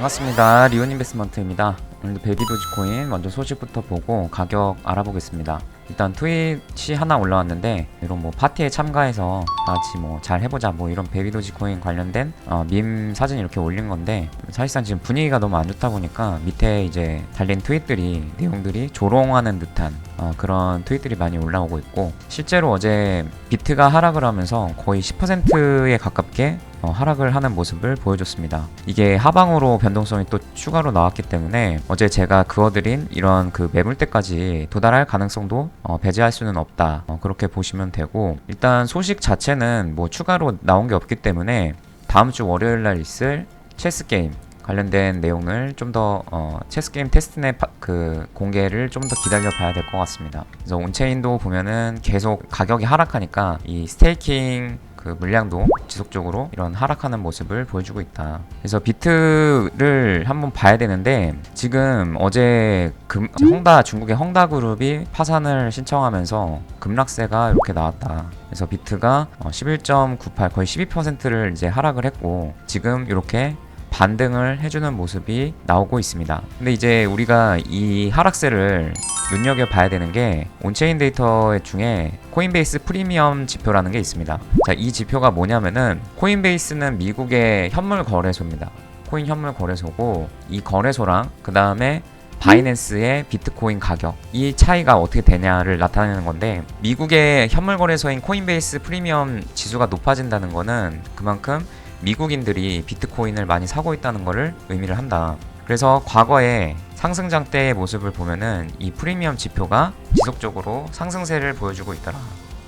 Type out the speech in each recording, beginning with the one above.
반갑습니다. 리온 인베스먼트입니다. 오늘도 베이비 도지코인 먼저 소식부터 보고 가격 알아보겠습니다. 일단 트윗이 하나 올라왔는데 이런 뭐 파티에 참가해서 다 같이 뭐 잘 해보자 뭐 이런 베이비 도지코인 관련된 어, 밈 사진 이렇게 올린 건데 사실상 지금 분위기가 너무 안 좋다 보니까 밑에 이제 달린 트윗들이 내용들이 조롱하는 듯한 어, 그런 트윗들이 많이 올라오고 있고 실제로 어제 비트가 하락을 하면서 거의 10%에 가깝게 어, 하락을 하는 모습을 보여줬습니다. 이게 하방으로 변동성이 또 추가로 나왔기 때문에 어제 제가 그어드린 이런 그 매물대까지 도달할 가능성도 어, 배제할 수는 없다. 어, 그렇게 보시면 되고 일단 소식 자체는 뭐 추가로 나온 게 없기 때문에 다음 주 월요일 날 있을 체스 게임 관련된 내용을 좀더 어, 체스 게임 테스트넷 파- 그 공개를 좀 더 기다려 봐야 될 것 같습니다. 그래서 온체인도 보면은 계속 가격이 하락하니까 이 스테이킹 그 물량도 지속적으로 이런 하락하는 모습을 보여주고 있다. 그래서 비트를 한번 봐야 되는데 지금 어제 금 헝다 중국의 헝다 그룹이 파산을 신청하면서 급락세가 이렇게 나왔다. 그래서 비트가 어, 11.98 거의 12%를 이제 하락을 했고 지금 이렇게 반등을 해주는 모습이 나오고 있습니다. 근데 이제 우리가 이 하락세를 눈여겨 봐야 되는 게 온체인 데이터 중에 코인베이스 프리미엄 지표라는 게 있습니다. 자, 이 지표가 뭐냐면은 코인베이스는 미국의 현물 거래소입니다. 코인 현물 거래소고 이 거래소랑 그 다음에 바이낸스의 비트코인 가격 이 차이가 어떻게 되냐를 나타내는 건데 미국의 현물 거래소인 코인베이스 프리미엄 지수가 높아진다는 거는 그만큼 미국인들이 비트코인을 많이 사고 있다는 것을 의미를 한다. 그래서 과거에 상승장 때의 모습을 보면은 이 프리미엄 지표가 지속적으로 상승세를 보여주고 있더라.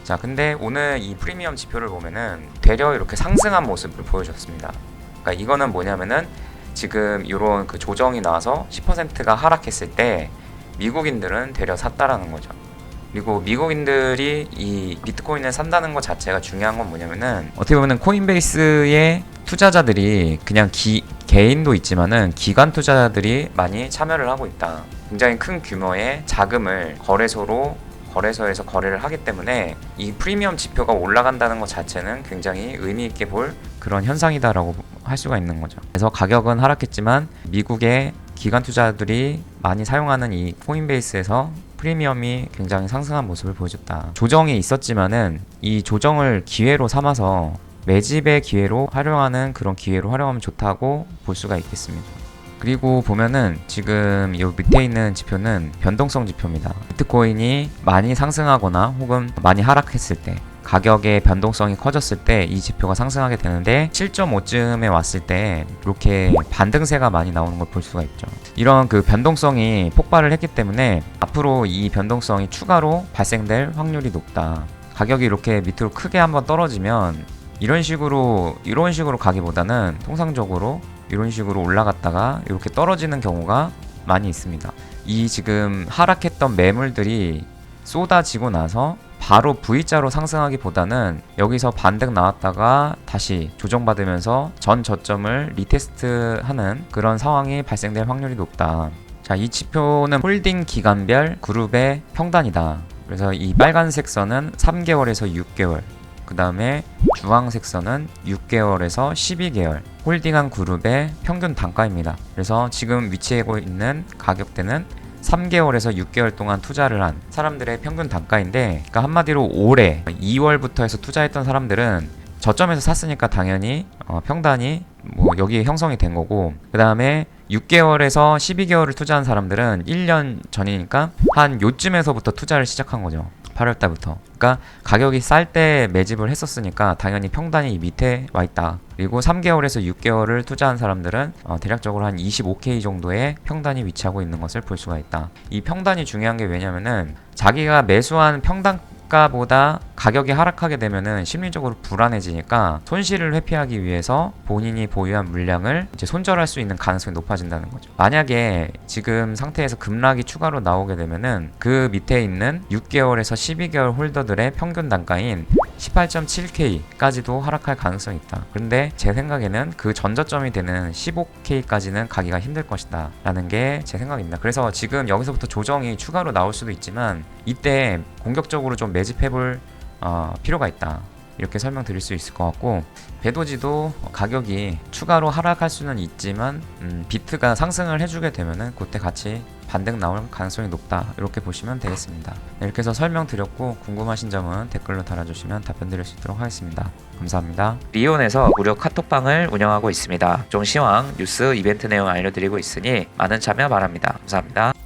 자, 근데 오늘 이 프리미엄 지표를 보면은 되려 이렇게 상승한 모습을 보여줬습니다. 그러니까 이거는 뭐냐면은 지금 이런 그 조정이 나와서 10%가 하락했을 때 미국인들은 되려 샀다라는 거죠. 그리고 미국인들이 이 비트코인을 산다는 것 자체가 중요한 건 뭐냐면은 어떻게 보면은 코인베이스의 투자자들이 그냥 기, 개인도 있지만은 기관 투자자들이 많이 참여를 하고 있다. 굉장히 큰 규모의 자금을 거래소로 거래소에서 거래를 하기 때문에 이 프리미엄 지표가 올라간다는 것 자체는 굉장히 의미 있게 볼 그런 현상이다라고 할 수가 있는 거죠. 그래서 가격은 하락했지만 미국의 기관 투자들이 많이 사용하는 이 코인베이스에서 프리미엄이 굉장히 상승한 모습을 보여줬다. 조정이 있었지만은 이 조정을 기회로 삼아서 매집의 기회로 활용하는 그런 기회로 활용하면 좋다고 볼 수가 있겠습니다. 그리고 보면은 지금 이 밑에 있는 지표는 변동성 지표입니다. 비트코인이 많이 상승하거나 혹은 많이 하락했을 때 가격의 변동성이 커졌을 때 이 지표가 상승하게 되는데 7.5쯤에 왔을 때 이렇게 반등세가 많이 나오는 걸 볼 수가 있죠. 이런 그 변동성이 폭발을 했기 때문에 앞으로 이 변동성이 추가로 발생될 확률이 높다. 가격이 이렇게 밑으로 크게 한번 떨어지면 이런 식으로 이런 식으로 가기보다는 통상적으로 이런 식으로 올라갔다가 이렇게 떨어지는 경우가 많이 있습니다. 이 지금 하락했던 매물들이 쏟아지고 나서 바로 V자로 상승하기보다는 여기서 반등 나왔다가 다시 조정받으면서 전 저점을 리테스트하는 그런 상황이 발생될 확률이 높다. 자, 이 지표는 홀딩 기간별 그룹의 평단이다. 그래서 이 빨간색 선은 3개월에서 6개월, 그 다음에 주황색 선은 6개월에서 12개월 홀딩한 그룹의 평균 단가입니다. 그래서 지금 위치하고 있는 가격대는 3개월에서 6개월 동안 투자를 한 사람들의 평균 단가인데, 그러니까 한마디로 올해 2월부터 해서 투자했던 사람들은 저점에서 샀으니까 당연히 어, 평단이 뭐 여기에 형성이 된 거고, 그 다음에 6개월에서 12개월을 투자한 사람들은 1년 전이니까 한 요쯤에서부터 투자를 시작한 거죠. 8월 달부터. 그러니까 가격이 쌀 때 매집을 했었으니까 당연히 평단이 이 밑에 와 있다. 그리고 3개월에서 6개월을 투자한 사람들은 어, 대략적으로 한 25K 정도의 평단이 위치하고 있는 것을 볼 수가 있다. 이 평단이 중요한 게 왜냐면은 자기가 매수한 평단가보다 가격이 하락하게 되면은 심리적으로 불안해지니까 손실을 회피하기 위해서 본인이 보유한 물량을 이제 손절할 수 있는 가능성이 높아진다는 거죠. 만약에 지금 상태에서 급락이 추가로 나오게 되면은 그 밑에 있는 6개월에서 12개월 홀더들의 평균 단가인 18.7K까지도 하락할 가능성이 있다. 그런데 제 생각에는 그 전저점이 되는 15K까지는 가기가 힘들 것이다. 라는 게 제 생각입니다. 그래서 지금 여기서부터 조정이 추가로 나올 수도 있지만 이때 공격적으로 좀 매집해볼 어, 필요가 있다. 이렇게 설명드릴 수 있을 것 같고 배도지도 가격이 추가로 하락할 수는 있지만 음, 비트가 상승을 해주게 되면은 그때 같이 반등 나올 가능성이 높다 이렇게 보시면 되겠습니다. 네, 이렇게 해서 설명드렸고 궁금하신 점은 댓글로 달아주시면 답변 드릴 수 있도록 하겠습니다. 감사합니다. 리온에서 무료 카톡방을 운영하고 있습니다. 종 시황 뉴스 이벤트 내용 알려드리고 있으니 많은 참여 바랍니다. 감사합니다.